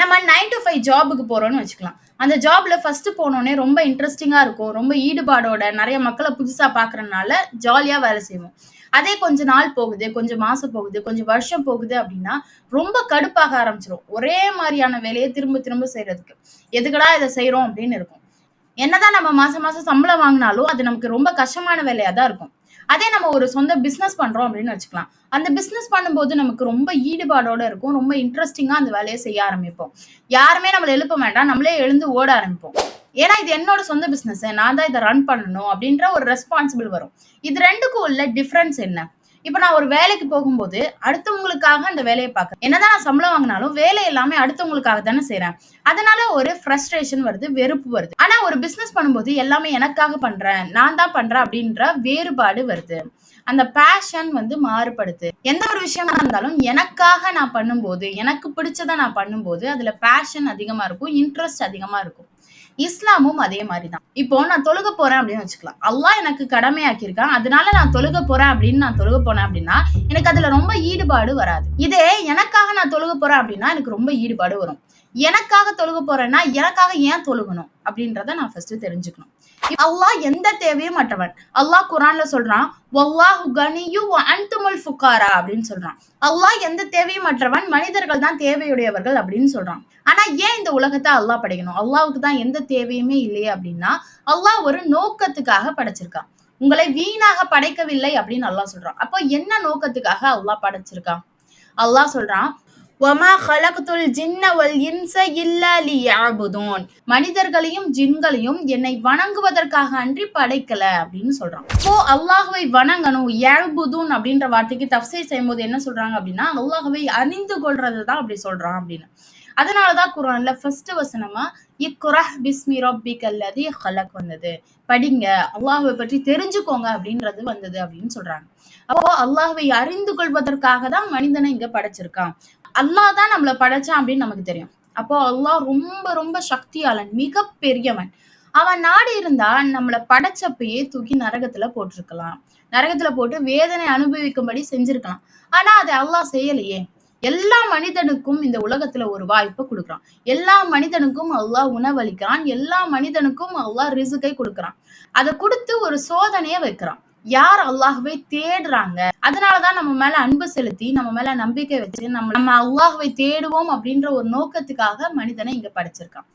நம்ம nine to five ஜாபுக்கு போறோம்னு வச்சுக்கலாம். அந்த ஜாப்ல ஃபர்ஸ்ட் போனோடனே ரொம்ப இன்ட்ரெஸ்டிங்காக இருக்கும். ரொம்ப ஈடுபாடோட நிறைய மக்களை புதுசா பார்க்கறனால ஜாலியா வேலை செய்வோம். அதே கொஞ்ச நாள் போகுது, கொஞ்சம் மாசம் போகுது, கொஞ்சம் வருஷம் போகுது அப்படின்னா ரொம்ப கடுப்பாக ஆரம்பிச்சிடும் ஒரே மாதிரியான வேலையை திரும்ப திரும்ப செய்கிறதுக்கு எதுக்குடா இதை செய்கிறோம் அப்படின்னு இருக்கும். என்னதான் நம்ம மாசம் மாசம் சம்பளம் வாங்கினாலும் அது நமக்கு ரொம்ப கஷ்டமான வேலையா தான் இருக்கும். அதே நம்ம ஒரு சொந்த பிஸ்னஸ் பண்றோம் அப்படின்னு வச்சுக்கலாம். அந்த பிஸ்னஸ் பண்ணும்போது நமக்கு ரொம்ப ஈடுபாடோட இருக்கும். ரொம்ப இன்ட்ரெஸ்டிங்கா அந்த வேலையை செய்ய ஆரம்பிப்போம். யாருமே நம்மளை எழுப்ப வேண்டாம். நம்மளே எழுந்து ஓட ஆரம்பிப்போம். ஏன்னா இது என்னோட சொந்த பிஸ்னஸ் நான் தான் இதை ரன் பண்ணணும் அப்படின்ற ஒரு ரெஸ்பான்சிபிள் வரும். இது ரெண்டுக்கும் உள்ள டிஃபரன்ஸ் என்ன? இப்ப நான் ஒரு வேலைக்கு போகும்போது, அடுத்தவங்களுக்காக அந்த வேலையை பார்க்குறேன். என்னதான் நான் சம்பளம் வாங்குனாலும், வேலை எல்லாமே அடுத்தவங்களுக்காக தானே செய்றேன். அதனால ஒரு ஃப்ரஸ்ட்ரேஷன் வருது, வெறுப்பு வருது. ஆனா ஒரு பிசினஸ் பண்ணும்போது எல்லாமே எனக்காக பண்றேன், நான் தான் பண்றேன் அப்படின்ற வேறுபாடு வருது. அந்த பேஷன் வந்து மாறுபடுது. எந்த ஒரு விஷயமா இருந்தாலும் எனக்காக நான் பண்ணும்போது, எனக்கு பிடிச்சதை நான் பண்ணும்போது, அதுல பேஷன் அதிகமா இருக்கும். இன்ட்ரெஸ்ட் அதிகமா இருக்கும். இஸ்லாமும் அதே மாதிரி தான். இப்போ நான் தொழுக போறேன் அப்படின்னு வச்சுக்கலாம். அல்லாஹ் எனக்கு கடமையாக்கியிருக்கான். அதனால நான் தொழுக போறேன் அப்படின்னு நான் தொழுக போனேன் அப்படின்னா எனக்கு அதுல ரொம்ப ஈடுபாடு வராது. இதே எனக்காக நான் தொழுக போறேன் அப்படின்னா எனக்கு ரொம்ப ஈடுபாடு வரும். எனக்காக தொழுக போறேன்னா, எனக்காக ஏன் தொழுகணும்? அப்படின்றத நான் ஃபர்ஸ்ட் தெரிஞ்சுக்கணும். அல்லாஹ் எந்த தேவையும் அற்றவன். அல்லாஹ் குரான்ல சொல்றான், "வல்லாஹு கனியு அன்துமுல் ஃபுகாரா" அப்படின்னு சொல்றான். அல்லாஹ் எந்த தேவையும் அற்றவன். மனிதர்கள் தான் தேவையுடையவர்கள் அப்படின்னு சொல்றான். ஆனா ஏன் இந்த உலகத்தை அல்லாஹ் படைக்கணும்? அல்லாவுக்கு தான் எந்த தேவையுமே இல்லையே அப்படின்னா அல்லாஹ் ஒரு நோக்கத்துக்காக படைச்சிருக்கான். உங்களை வீணாக படைக்கவில்லை அப்படின்னு அல்லாஹ் சொல்றான். அப்போ என்ன நோக்கத்துக்காக அல்லாஹ் படைச்சிருக்கான்? அல்லாஹ் சொல்றான், ஒமா ஹலக்துல் ஜின்ன வல் இன்ஸ இல்லா மனிதர்களையும், ஜின்களையும் என்னை வணங்குவதற்காக அன்றி படைக்கல அப்படின்னு சொல்றான். ஓ அல்லாஹுவை வணங்கணும். யஅபுதூன் அப்படின்ற வார்த்தைக்கு தஃப்சீர் செய்யும்போது என்ன சொல்றாங்க அப்படின்னா அல்லாஹுவை அறிந்து கொள்றது தான் அப்படி சொல்றான் அப்படின்னு அதனால தான் குர்ஆன்ல ஃபர்ஸ்ட் வசனமா இக்குரஹ் பிஸ்மி ரப்பிக்கல் லதீ ஹலக்" வந்தது. படிங்க, அல்லாஹை பற்றி தெரிஞ்சுக்கோங்க அப்படின்றது வந்தது அப்படின்னு சொல்றாங்க. அப்போ அல்லாஹை அறிந்து கொள்வதற்காக தான் மனிதனை இங்க படைச்சிருக்கான். அல்லாஹ் தான் நம்மள படைச்சான் அப்படின்னு நமக்கு தெரியும். அப்போ அல்லாஹ் ரொம்ப ரொம்ப சக்தியாளன், மிக பெரியவன். அவன் நாடி இருந்தா நம்மள படைச்சப்பயே தூக்கி நரகத்துல போட்டிருக்கலாம். நரகத்துல போட்டு வேதனை அனுபவிக்கும்படி செஞ்சிருக்கலாம். ஆனா அதை அல்லாஹ் செய்யலையே. எல்லா மனிதனுக்கும் இந்த உலகத்துல ஒரு வாய்ப்பை கொடுக்குறான் எல்லா மனிதனுக்கும் அல்லாஹ் உணவளிக்கிறான். எல்லா மனிதனுக்கும் அல்லாஹ் ரிசுக்கை கொடுக்குறான் அதை கொடுத்து ஒரு சோதனையை வைக்கிறான். யார் அல்லாஹுவை தேடுறாங்க. அதனாலதான் நம்ம மேல அன்பு செலுத்தி, நம்ம மேல நம்பிக்கை வச்சு, நம்ம நம்ம அல்லாஹுவை தேடுவோம் அப்படின்ற ஒரு நோக்கத்துக்காக மனிதனை இங்க படைச்சிருக்கான்.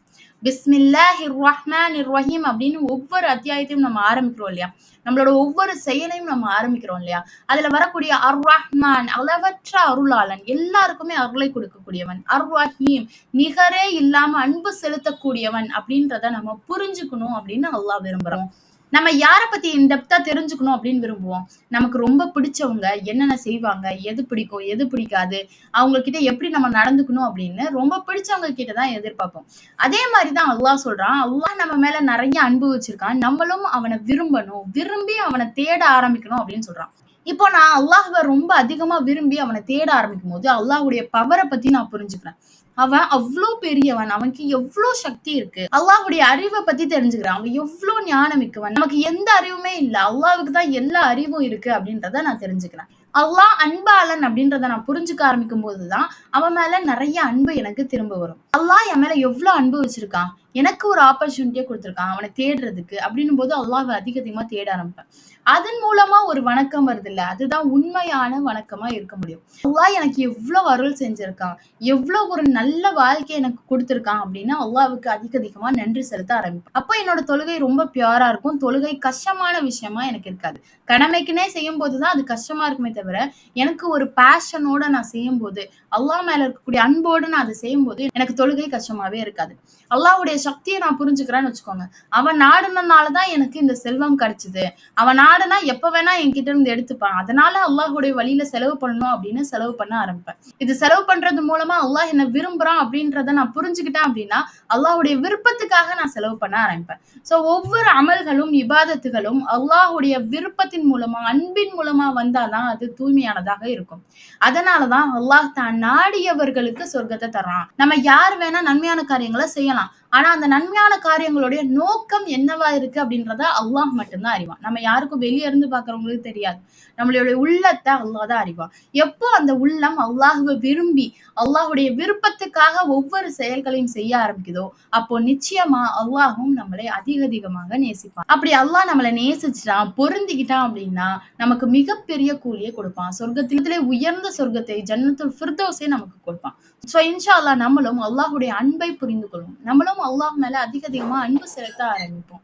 பிஸ்மில்லாஹி ரஹ்மான் ரஹீம் அப்படின்னு ஒவ்வொரு அத்தியாயத்தையும் நம்ம ஆரம்பிக்கிறோம் இல்லையா? நம்மளோட ஒவ்வொரு செயலையும் நம்ம ஆரம்பிக்கிறோம் இல்லையா? அதுல வரக்கூடிய அர் ரஹ்மான் அளவற்ற அருளாளன். எல்லாருக்குமே அருளை கொடுக்கக்கூடியவன். அர் ரஹீம் நிகரே இல்லாம அன்பு செலுத்தக்கூடியவன் அப்படின்றத நம்ம புரிஞ்சுக்கணும் அப்படின்னு அல்லாஹ் விரும்புறோம் நம்ம யாரை பத்தி இன்டெப்தா தெரிஞ்சுக்கணும் அப்படின்னு விரும்புவோம்? நமக்கு ரொம்ப பிடிச்சவங்க என்னென்ன செய்வாங்க? எது பிடிக்கும்? எது பிடிக்காது? அவங்க கிட்ட எப்படி நம்ம நடந்துக்கணும் அப்படின்னு ரொம்ப பிடிச்சவங்க கிட்ட தான் எதிர்பார்ப்போம். அதே மாதிரிதான் தான் அல்லாஹ் சொல்றான். அல்லாஹ் நம்ம மேல நிறைய அன்பு வச்சிருக்கான். நம்மளும் அவன விரும்பணும். விரும்பி அவன தேட ஆரம்பிக்கணும் அப்படின்னு சொல்றான். இப்போ நான் அல்லாஹுவை ரொம்ப அதிகமா விரும்பி அவன தேட ஆரம்பிக்கும்போது, அல்லாஹுடைய பவரை பத்தி நான் புரிஞ்சுக்கிறேன். அவன் அவ்வளோ பெரியவன். அவனுக்கு எவ்வளோ சக்தி இருக்கு. அல்லாஹுடைய அறிவை பத்தி தெரிஞ்சுக்கிறான் அவன் எவ்வளோ ஞானமிக்கவன். நமக்கு எந்த அறிவுமே இல்லை அல்லாவுக்கு தான் எல்லா அறிவும் இருக்கு அப்படின்றத நான் தெரிஞ்சுக்கிறேன். அல்லாஹ் அன்பாளன் அப்படின்றத நான் புரிஞ்சுக்க ஆரம்பிக்கும் போதுதான் அவன் மேல நிறைய அன்பு எனக்கு திரும்ப வரும். அல்லாஹ் என் மேல எவ்வளவு அன்பு வச்சிருக்கான். எனக்கு ஒரு ஆப்பர்ச்சுனிட்டியை கொடுத்துருக்கான் அவனை தேடுறதுக்கு அப்டின்னும்போது அல்லாஹ்வ அதிக அதிகமா தேட ஆரம்பிப்பேன். அதன் மூலமா ஒரு வணக்கம் வருது இல்ல அதுதான் உண்மையான வணக்கமா இருக்க முடியும். அல்லாஹ் எனக்கு எவ்வளவு அருள் செஞ்சிருக்கான். எவ்வளவு ஒரு நல்ல வாழ்க்கை எனக்கு கொடுத்துருக்கான் அப்படின்னா அல்லாவுக்கு அதிக அதிகமா நன்றி செலுத்த ஆரம்பிப்பேன். அப்போ என்னோட தொழுகை ரொம்ப பியூரா இருக்கும். தொழுகை கஷ்டமான விஷயமா எனக்கு இருக்காது. கடமைக்குன்னே செய்யும் போதுதான் அது கஷ்டமா இருக்குமே தவிர, எனக்கு ஒரு பேஷனோட நான் செய்யும் போது அல்லாஹ் மேல இருக்கக்கூடிய அன்போடு நான் அதை செய்யும் போது எனக்கு தொழுகை கஷ்டமாவே இருக்காது. அல்லாவுடைய சக்தியை நான் புரிஞ்சுக்கிறேன்னு வச்சுக்கோங்க. அவன் நாடுனனாலதான் எனக்கு இந்த செல்வம் கிடைச்சது. அவன் நாடுனா எப்ப வேணா என்கிட்ட இருந்து எடுத்துப்பான். அதனால அல்லாஹுடைய வழியில செலவு பண்ணணும் அப்படின்னு செலவு பண்ண ஆரம்பிப்பேன். இது செலவு பண்றது மூலமா அல்லாஹ் என்ன விரும்புறான் அப்படின்றத நான் புரிஞ்சுக்கிட்டேன் அப்படின்னா அல்லாஹ்வுடைய விருப்பத்துக்காக நான் செலவு பண்ண ஆரம்பிப்பேன். சோ ஒவ்வொரு அமல்களும், இபாதத்துகளும் அல்லாஹுடைய விருப்பத்தின் மூலமா, அன்பின் மூலமா வந்தாதான் அது தூய்மையானதாக இருக்கும். அதனாலதான் அல்லாஹ் தான் நாடியவர்களுக்கு சொர்க்கத்தை தர்றான். நம்ம யார் வேணா நன்மையான காரியங்களை செய்யலாம். ஆனா அந்த நன்மையான காரியங்களுடைய நோக்கம் என்னவா இருக்கு அப்படின்றத அல்லாஹ் மட்டும்தான் அறிவான். நம்ம யாருக்கும் வெளியே இருந்து பாக்குறவங்களுக்கு தெரியாது. நம்மளுடைய உள்ளத்தை அல்லாஹ் தான் அறிவான். எப்போ அந்த உள்ளம் அல்லாஹுவை விரும்பி அல்லாஹுடைய விருப்பத்துக்காக ஒவ்வொரு செயல்களையும் செய்ய ஆரம்பிக்குதோ அப்போ நிச்சயமா அல்லாஹும் நம்மளை அதிக அதிகமாக நேசிப்பான். அப்படி அல்லாஹ் நம்மளை நேசிச்சுட்டான் பொருந்திக்கிட்டான் அப்படின்னா நமக்கு மிகப்பெரிய கூலியை கொடுப்பான். சொர்க்கத்திலே உயர்ந்த சொர்க்கத்தை ஜன்னத்துல் ஃபிர்தோஸே நமக்கு கொடுப்பான். சோ இன்ஷா அல்லாஹ் நம்மளும் அல்லாஹுடைய அன்பை புரிந்து கொள்வோம். நம்மளும் அல்லாஹ் மேல அதிக அதிகமா அன்பு செலுத்த ஆரம்பிப்போம்.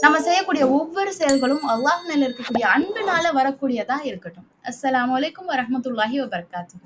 நம்ம செய்யக்கூடிய ஒவ்வொரு செயல்களும் அல்லாஹ் மேல இருக்கக்கூடிய அன்புனால வரக்கூடியதா இருக்கட்டும். அஸ்லாம் அலைக்கும் வரமத்துல்லாஹி வபர்காத்து